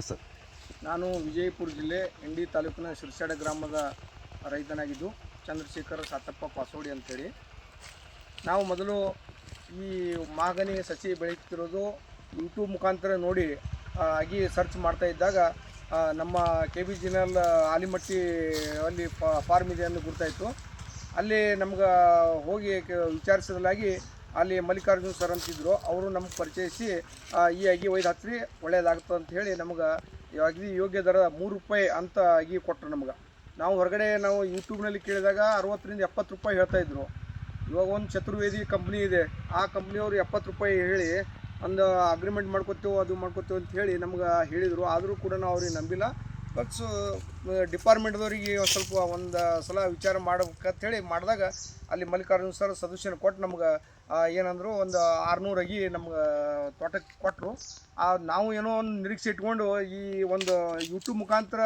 Yes sir. ನಾನು ವಿಜಯಪುರ ಜಿಲ್ಲೆ MD ತಾಲೂಕಿನ ಶಿರ್ಸಾಡ ಗ್ರಾಮದ ರೈತನಾಗಿದ್ದು, ಚಂದ್ರಶೇಖರ್ ಸಾತಪ್ಪ ಪಾಸೋಡಿ ಅಂತೇಳಿ. ನಾವು ಮೊದಲು ಈ ಮಾಗನಿ ಸಸಿ ಬೆಳೀತಿರೋದು ಯೂಟ್ಯೂಬ್ ಮುಖಾಂತರ ನೋಡಿ ಆಗಿ ಸರ್ಚ್ ಮಾಡ್ತಾ ಇದ್ದಾಗ ನಮ್ಮ ಕೆ ಬಿ ಜಿನಲ್ ಆಲಿಮಟ್ಟಿ ಅಲ್ಲಿ ಫಾರ್ಮ್ ಇದೆ ಅನ್ನೋ ಗೊತ್ತಾಯಿತು ಅಲ್ಲಿ ನಮ್ಗೆ ಹೋಗಿ ವಿಚಾರಿಸಿದಲಾಗಿ ಅಲ್ಲಿ ಮಲ್ಲಿಕಾರ್ಜುನ್ ಸರ್ ಅಂತಿದ್ರು. ಅವರು ನಮ್ಗೆ ಪರಿಚಯಿಸಿ ಈ ಅಗಿ ಒಯ್ದು ಹತ್ತಿರಿ ಒಳ್ಳೇದಾಗ್ತದೆ ಅಂತ ಹೇಳಿ ನಮ್ಗೆ ಅಗದಿ ಯೋಗ್ಯ ದರ ಮೂರು ರೂಪಾಯಿ ಅಂತ ಅಗಿ ಕೊಟ್ಟರು ನಮ್ಗೆ. ನಾವು ಹೊರಗಡೆ ನಾವು ಯೂಟ್ಯೂಬ್ನಲ್ಲಿ ಕೇಳಿದಾಗ ಅರವತ್ತರಿಂದ ಎಪ್ಪತ್ತು ರೂಪಾಯಿ ಹೇಳ್ತಾ ಇದ್ರು. ಇವಾಗ ಒಂದು ಚತುರ್ವೇದಿ ಕಂಪ್ನಿ ಇದೆ. ಆ ಕಂಪ್ನಿಯವರು ಎಪ್ಪತ್ತು ರೂಪಾಯಿ ಹೇಳಿ ಒಂದು ಅಗ್ರಿಮೆಂಟ್ ಮಾಡ್ಕೊತೇವೆ, ಅದು ಮಾಡ್ಕೊತೇವೆ ಅಂತ ಹೇಳಿ ನಮ್ಗೆ ಹೇಳಿದರು. ಆದರೂ ಕೂಡ ನಾವು ಅವ್ರಿಗೆ ನಂಬಿಲ್ಲ. ಬಟ್ ಡಿಪಾರ್ಟ್ಮೆಂಟ್ದವ್ರಿಗೆ ಸ್ವಲ್ಪ ಒಂದು ಸಲ ವಿಚಾರ ಮಾಡ್ಬೇಕಂತ ಹೇಳಿ ಮಾಡಿದಾಗ ಅಲ್ಲಿ ಮಲ್ಲಿಕಾರ್ಜುನ್ ಸರ್ ಸದಸ್ಯನ ಕೊಟ್ಟು ನಮ್ಗೆ ಏನಂದ್ರು ಒಂದು ಆರುನೂರು ಅಗಿ ನಮ್ಗೆ ತೋಟಕ್ಕೆ ಕೊಟ್ಟರು ನಾವು ಏನೋ ಒಂದು ನಿರೀಕ್ಷೆ ಇಟ್ಕೊಂಡು ಈ ಒಂದು ಯೂಟ್ಯೂಬ್ ಮುಖಾಂತರ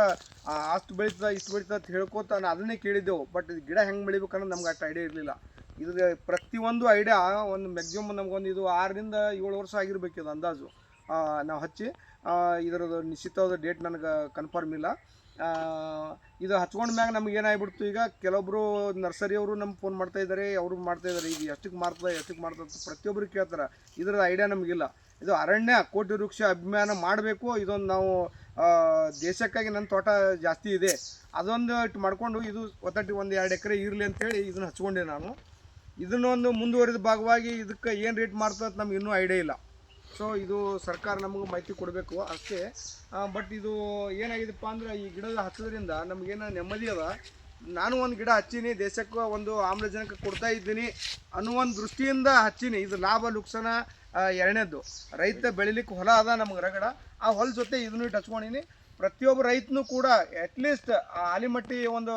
ಅಷ್ಟು ಬೆಳೀತದ ಇಷ್ಟು ಬೆಳೀತದ ಅಂತ ಹೇಳ್ಕೊತ ನಾನು ಅದನ್ನೇ ಕೇಳಿದ್ದೆವು. ಬಟ್ ಗಿಡ ಹೆಂಗೆ ಬೆಳಿಬೇಕನ್ನೋದು ನಮ್ಗೆ ಅಷ್ಟು ಐಡಿಯಾ ಇರಲಿಲ್ಲ. ಇದ್ರ ಪ್ರತಿಯೊಂದು ಐಡಿಯಾ ಒಂದು ಮ್ಯಾಕ್ಸಿಮಮ್ ನಮಗೊಂದು ಇದು ಆರರಿಂದ ಏಳು ವರ್ಷ ಆಗಿರ್ಬೇಕಿದು ಅಂದಾಜು. ನಾವು ಹಚ್ಚಿ ಇದರದ್ದು ನಿಶ್ಚಿತವಾದ ಡೇಟ್ ನನಗೆ ಕನ್ಫರ್ಮ್ ಇಲ್ಲ. ಇದು ಹಚ್ಕೊಂಡ ಮ್ಯಾಗ ನಮ್ಗೆ ಏನಾಗ್ಬಿಡ್ತು ಈಗ ಕೆಲವೊಬ್ರು ನರ್ಸರಿಯವರು ನಮ್ಗೆ ಫೋನ್ ಮಾಡ್ತಾ ಇದ್ದಾರೆ ಅವರು ಮಾಡ್ತಾ ಇದ್ದಾರೆ ಇದು ಎಷ್ಟಕ್ಕೆ ಮಾಡ್ತದೆ ಎಷ್ಟಕ್ಕೆ ಮಾಡ್ತದೆ ಅಂತ ಪ್ರತಿಯೊಬ್ಬರು ಕೇಳ್ತಾರೆ. ಇದ್ರದ್ದು ಐಡಿಯಾ ನಮಗಿಲ್ಲ ಇದು ಅರಣ್ಯ, ಕೋಟಿ ವೃಕ್ಷ ಅಭಿಮಾನ ಮಾಡಬೇಕು. ಇದೊಂದು ನಾವು ದೇಶಕ್ಕಾಗಿ ನನ್ನ ತೋಟ ಜಾಸ್ತಿ ಇದೆ. ಅದೊಂದು ಇಟ್ಟು ಮಾಡಿಕೊಂಡು ಇದು ಒತ್ತಟ್ಟಿ ಒಂದು ಎರಡು ಎಕರೆ ಇರಲಿ ಅಂತೇಳಿ ಇದನ್ನು ಹಚ್ಕೊಂಡೆ ನಾನು. ಇದನ್ನೊಂದು ಮುಂದುವರಿದ ಭಾಗವಾಗಿ ಇದಕ್ಕೆ ಏನು ರೇಟ್ ಮಾಡ್ತದೆ ನಮ್ಗೆ ಇನ್ನೂ ಐಡಿಯಾ ಇಲ್ಲ. ಸೊ ಇದು ಸರ್ಕಾರ ನಮಗೆ ಮಾಹಿತಿ ಕೊಡಬೇಕು ಅಷ್ಟೇ. ಬಟ್ ಇದು ಏನಾಗಿದೆಪ್ಪ ಅಂದ್ರೆ ಈ ಗಿಡದ ಹಚ್ಚೋದ್ರಿಂದ ನಮಗೇನು ನೆಮ್ಮದಿ ಅದ. ನಾನು ಒಂದು ಗಿಡ ಹಚ್ಚೀನಿ, ದೇಶಕ್ಕೆ ಒಂದು ಆಮ್ಲಜನಕ ಕೊಡ್ತಾ ಇದ್ದೀನಿ ಅನ್ನೋ ಒಂದು ದೃಷ್ಟಿಯಿಂದ ಹಚ್ಚೀನಿ. ಇದು ಲಾಭ ಲುಕ್ಸಾನ ಎರಡನೇದ್ದು. ರೈತ ಬೆಳಿಲಿಕ್ಕೆ ಹೊಲ ಅದ ನಮ್ಗೆ ರಗಡ ಆ ಹೊಲ ಜೊತೆ ಇದನ್ನು ಇಟ್ಟು ಪ್ರತಿಯೊಬ್ಬ ರೈತನು ಕೂಡ ಅಟ್ಲೀಸ್ಟ್ ಆಲಿಮಟ್ಟಿ ಒಂದು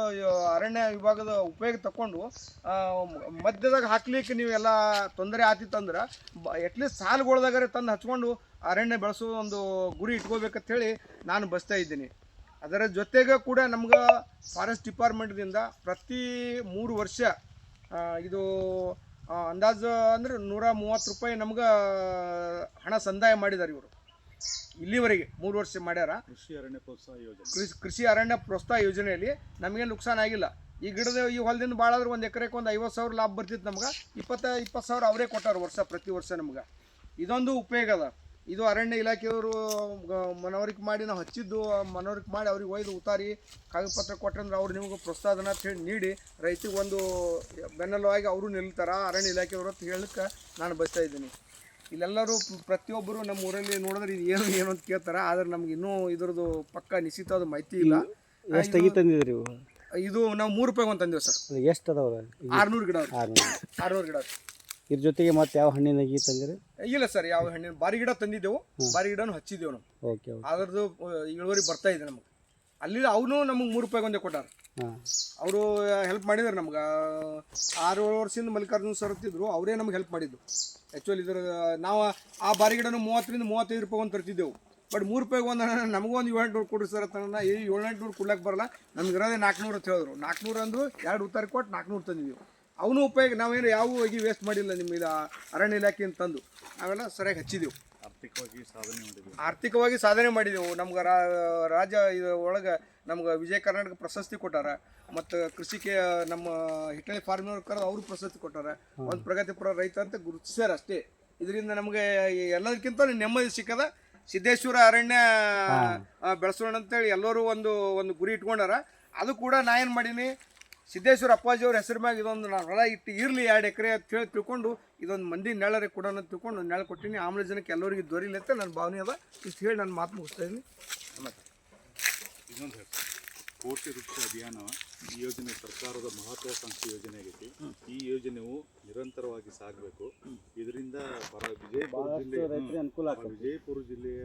ಅರಣ್ಯ ವಿಭಾಗದ ಉಪಯೋಗ ಮ- ಮಧ್ಯದಾಗ ಹಾಕ್ಲಿಕ್ಕೆ ನೀವೆಲ್ಲ ತೊಂದರೆ ಆತಿತ್ತಂದ್ರೆ ಅಟ್ಲೀಸ್ಟ್ ಸಾಲುಗಳ್ದಾಗಾರೆ ತಂದು ಹಚ್ಕೊಂಡು ಅರಣ್ಯ ಬೆಳೆಸೋ ಒಂದು ಗುರಿ ಇಟ್ಕೋಬೇಕಂತ ಹೇಳಿ ನಾನು ಬಸ್ತಾ ಇದ್ದೀನಿ. ಅದರ ಜೊತೆಗೆ ಕೂಡ ನಮ್ಗೆ ಫಾರೆಸ್ಟ್ ಡಿಪಾರ್ಟ್ಮೆಂಟ್ದಿಂದ ಪ್ರತಿ ಮೂರು ವರ್ಷ ಇದು ಅಂದಾಜು ಅಂದ್ರೆ ನೂರ ಮೂವತ್ತು ರೂಪಾಯಿ ನಮ್ಗೆ ಹಣ ಸಂದಾಯ ಮಾಡಿದ್ದಾರೆ ಇವರು. ಇಲ್ಲಿವರೆಗೆ ಮೂರು ವರ್ಷ ಮಾಡ್ಯಾರ. ಕೃಷಿ ಅರಣ್ಯ ಪ್ರೋತ್ಸಾಹ ಯೋಜನೆ. ಕೃಷಿ ಕೃಷಿ ಅರಣ್ಯ ಪ್ರೋತ್ಸಾಹ ಯೋಜನೆಯಲ್ಲಿ ನಮಗೇನು ನುಕ್ಸಾನ ಆಗಿಲ್ಲ. ಈ ಗಿಡದ ಈ ಹೊಲದಿಂದ ಭಾಳ ಆದ್ರೆ ಒಂದು ಎಕರೆಗೆ ಒಂದು ಐವತ್ತು ಸಾವಿರ ಲಾಭ ಬರ್ತಿತ್ತು ನಮ್ಗೆ. ಇಪ್ಪತ್ತ ಇಪ್ಪತ್ತು ಸಾವಿರ ಅವರೇ ಕೊಟ್ಟಾರ ವರ್ಷ ಪ್ರತಿ ವರ್ಷ ನಮ್ಗೆ. ಇದೊಂದು ಉಪಯೋಗ ಅದ. ಇದು ಅರಣ್ಯ ಇಲಾಖೆಯವರು ಮನವರಿಕೆ ಮಾಡಿ ನಾವು ಹಚ್ಚಿದ್ದು ಮನವರಿಕೆ ಮಾಡಿ ಅವ್ರಿಗೆ ಒಯ್ದು ಉತಾರಿ ಕಾಗದ ಪತ್ರ ಕೊಟ್ಟಂದ್ರೆ ಅವ್ರು ನಿಮಗೆ ಪ್ರೋತ್ಸಾಹನ ಅಂತ ಹೇಳಿ ನೀಡಿ ರೈತಿಗೆ ಒಂದು ಬೆನ್ನೆಲುವಾಗಿ ಅವರು ನಿಲ್ತಾರ ಅರಣ್ಯ ಇಲಾಖೆಯವರು ಅಂತ ಹೇಳಕ್ಕೆ ನಾನು ಬಯಸ್ತಾ ಇದ್ದೀನಿ. ಇಲ್ಲೆಲ್ಲರೂ ಪ್ರತಿಯೊಬ್ಬರು ನಮ್ಮ ಊರಲ್ಲಿ ನೋಡಿದ್ರೆ ಇದು ಏನು ಏನು ಅಂತ ಕೇಳ್ತಾರೆ. ಆದ್ರೆ ನಮ್ಗೆ ಇನ್ನೂ ಇದ್ರದ್ದು ಪಕ್ಕ ನಿಶ್ಚಿತವಾದ ಮಾಹಿತಿ ಇಲ್ಲ. ಎಷ್ಟು ತೆಗಿ ತಂದಿದ್ರಿ ಇವು ಇದು ನಾವು ಮೂರು ರೂಪಾಯಿ ಒಂದು ತಂದೆವು ಸರ್. ಅದು ಎಷ್ಟು ಅದಾವ ಆರ್ನೂರು ಗಿಡ ಆರ್ನೂರು. ಗಿಡ. ಇದ್ರ ಜೊತೆಗೆ ಮತ್ತೆ ಯಾವ ಹಣ್ಣಿನ ತಂದಿರಿ? ಇಲ್ಲ ಸರ್ ಯಾವ ಹಣ್ಣಿನ ಬಾರಿ ಗಿಡ ತಂದಿದ್ದೆವು. ಬಾರಿ ಗಿಡನು ಹಚ್ಚಿದ್ದೆವು ನಾವು. ಓಕೆ ಅದ್ರದ್ದು ಇಳುವರಿ ಬರ್ತಾ ಇದೆ ನಮಗೆ. ಅಲ್ಲಿ ಅವನು ನಮಗೆ ಮೂರು ರೂಪಾಯಿ ಒಂದೇ ಕೊಟ್ಟಾರ. ಅವರು ಹೆಲ್ಪ್ ಮಾಡಿದ್ರು ನಮ್ಗೆ. ಆರು ಏಳು ವರ್ಷದಿಂದ ಮಲ್ಲಿಕಾರ್ಜುನ ಸರ್ ಅವರೇ ನಮ್ಗೆ ಹೆಲ್ಪ್ ಮಾಡಿದ್ದು. ಆ್ಯಕ್ಚುಲಿ ಇದ್ರ ನಾವು ಆ ಬಾರಿ ಗಿಡನು ಮೂವತ್ತರಿಂದ ಮೂವತ್ತೈದು ರೂಪಾಯಿ ಒಂದು ತರ್ತಿದ್ದೆವು. ಬಟ್ ಮೂರು ರೂಪಾಯಿಗೆ ಒಂದು ನಮಗೂ ಒಂದು ಏಳೆಂಟುನೂರು ಕೊಡ್ರಿ ಸರ್ ಅಂತ ಈ ಏಳೆಂಟುನೂರು ಕೊಡ್ಲಕ್ಕೆ ಬರಲ್ಲ ನಮ್ಗೆ ಇರೋದೇ ನಾಲ್ಕುನೂರು ಅಂತ ಹೇಳಿದ್ರು. ನಾಲ್ಕುನೂರು ಅಂದ್ರು ಎರಡು ಉತ್ತರ ಕೊಟ್ಟು ನಾಲ್ಕುನೂರು ತಂದಿದ್ದೀವಿ ಅವನು ಉಪಯೋಗ ನಾವೇನು ಯಾವ ಹೋಗಿ ವೇಸ್ಟ್ ಮಾಡಿಲ್ಲ ನಿಮ್ಮ ಇದು ಅರಣ್ಯ ಇಲಾಖೆಯಿಂದ ತಂದು. ನಾವೆಲ್ಲ ಸರಿಯಾಗಿ ಹಚ್ಚಿದೆವು. ಆರ್ಥಿಕವಾಗಿ ಸಾಧನೆ ಮಾಡಿದ್ವಿ ಆರ್ಥಿಕವಾಗಿ ಸಾಧನೆ ಮಾಡಿದೆವು. ನಮ್ಗೆ ರಾಜ್ಯ ಒಳಗೆ ನಮ್ಗೆ ವಿಜಯ ಕರ್ನಾಟಕ ಪ್ರಶಸ್ತಿ ಕೊಟ್ಟಾರ. ಮತ್ತು ಕೃಷಿಗೆ ನಮ್ಮ ಹಿಟ್ಟಳಿ ಫಾರ್ಮಿನವ್ರು ಕರೆದು ಅವರು ಪ್ರಶಸ್ತಿ ಕೊಟ್ಟಾರ. ಒಂದು ಪ್ರಗತಿಪರ ರೈತ ಅಂತ ಗುರುತಿಸ್ಯಾರ ಅಷ್ಟೇ. ಇದರಿಂದ ನಮಗೆ ಎಲ್ಲದಕ್ಕಿಂತ ನೆಮ್ಮದಿ ಸಿಕ್ಕದ. ಸಿದ್ದೇಶ್ವರ ಅರಣ್ಯ ಬೆಳೆಸೋಣ ಅಂತೇಳಿ ಎಲ್ಲರೂ ಒಂದು ಒಂದು ಗುರಿ ಇಟ್ಕೊಂಡಾರ. ಅದು ಕೂಡ ನಾ ಏನು ಮಾಡೀನಿ ಸಿದ್ದೇಶ್ವರ ಅಪ್ಪಾಜಿ ಅವ್ರ ಹೆಸರು ಮ್ಯಾಗ ಇದೊಂದು ನಾನು ಹೊಲ ಇಟ್ಟು ಇರಲಿ ಎರಡು ಎಕರೆ ಅಂತ ಹೇಳಿ ತಿಳ್ಕೊಂಡು ಇದೊಂದು ಮಂದಿ ನೆಳರೆ ಕೊಡೋಣ ಅಂತ ತಿಳ್ಕೊಂಡು ನೆಳ ಕೊಟ್ಟಿನಿ. ಆಮ್ಲಜನಕ್ಕೆ ಎಲ್ಲರಿಗೆ ದೊರೀಲಿ ಅಂತ ನನ್ನ ಭಾವನೆ ಅದ. ಇಷ್ಟು ಹೇಳಿ ನಾನು ಮಾತು ಮುಗಿಸ್ತಾ ಇದ್ದೀನಿ. ಇನ್ನೊಂದು ಹೇಳ್ತೀನಿ. ಕೋಟಿ ವೃಕ್ಷ ಅಭಿಯಾನ ಈ ಯೋಜನೆ ಸರ್ಕಾರದ ಮಹತ್ವಾಕಾಂಕ್ಷಿ ಯೋಜನೆ ಆಗೈತಿ. ಈ ಯೋಜನೆಯು ನಿರಂತರವಾಗಿ ಸಾಗಬೇಕು. ಇದರಿಂದ ಪರ ವಿಜಯಪುರ ಜಿಲ್ಲೆ ವಿಜಯಪುರ ಜಿಲ್ಲೆಯ